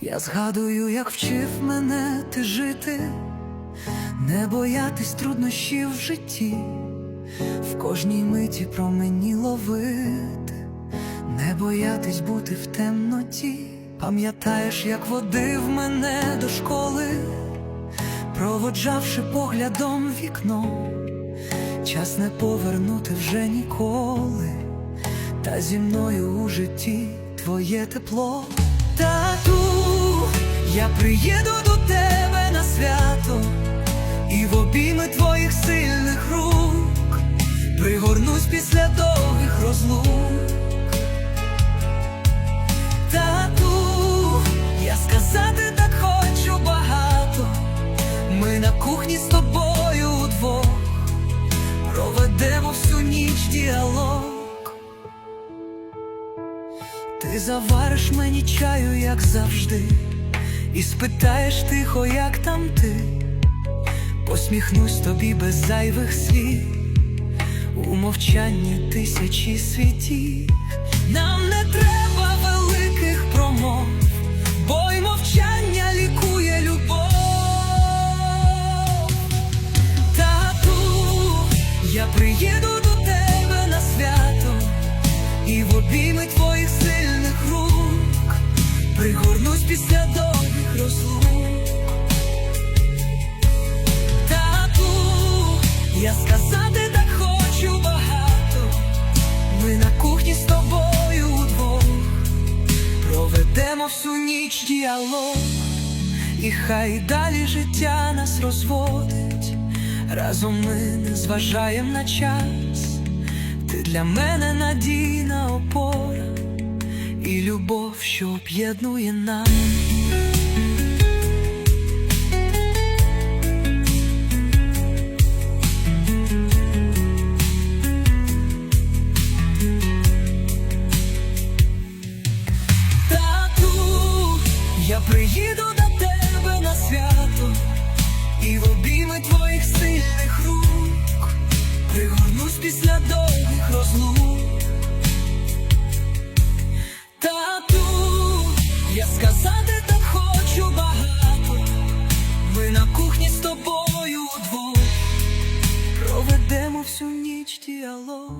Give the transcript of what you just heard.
Я згадую, як вчив мене ти жити, не боятись труднощів в житті, в кожній миті промені ловити, не боятись бути в темноті. Пам'ятаєш, як водив мене до школи, проводжавши поглядом вікно, час не повернути вже ніколи, та зі мною у житті твоє тепло. Я приїду до тебе на свято, і в обійми твоїх сильних рук пригорнусь після довгих розлук. Тату, я сказати так хочу багато. Ми на кухні з тобою удвох проведемо всю ніч діалог. Ти завариш мені чаю, як завжди, і спитаєш тихо, як там ти. Посміхнусь тобі без зайвих слів, у мовчанні тисячі світів. Нам не треба великих промов, бо й мовчання лікує любов. Тату, я приїду до тебе на свято, і в обійми твоїх сильних рук пригорнусь після довгих розлук. Тату, я сказати так хочу багато. Ми на кухні з тобою удвох проведемо всю ніч діалог, і хай далі життя нас розводить. Разом ми не зважаєм на час. Ти для мене надійна опора і любов, що об'єднує нас. Я приїду до тебе на свято, і в обійми твоїх сильних рук пригорнусь після довгих розлук. Тату, я сказати так хочу багато. Ми на кухні з тобою удвох проведемо всю ніч діалог.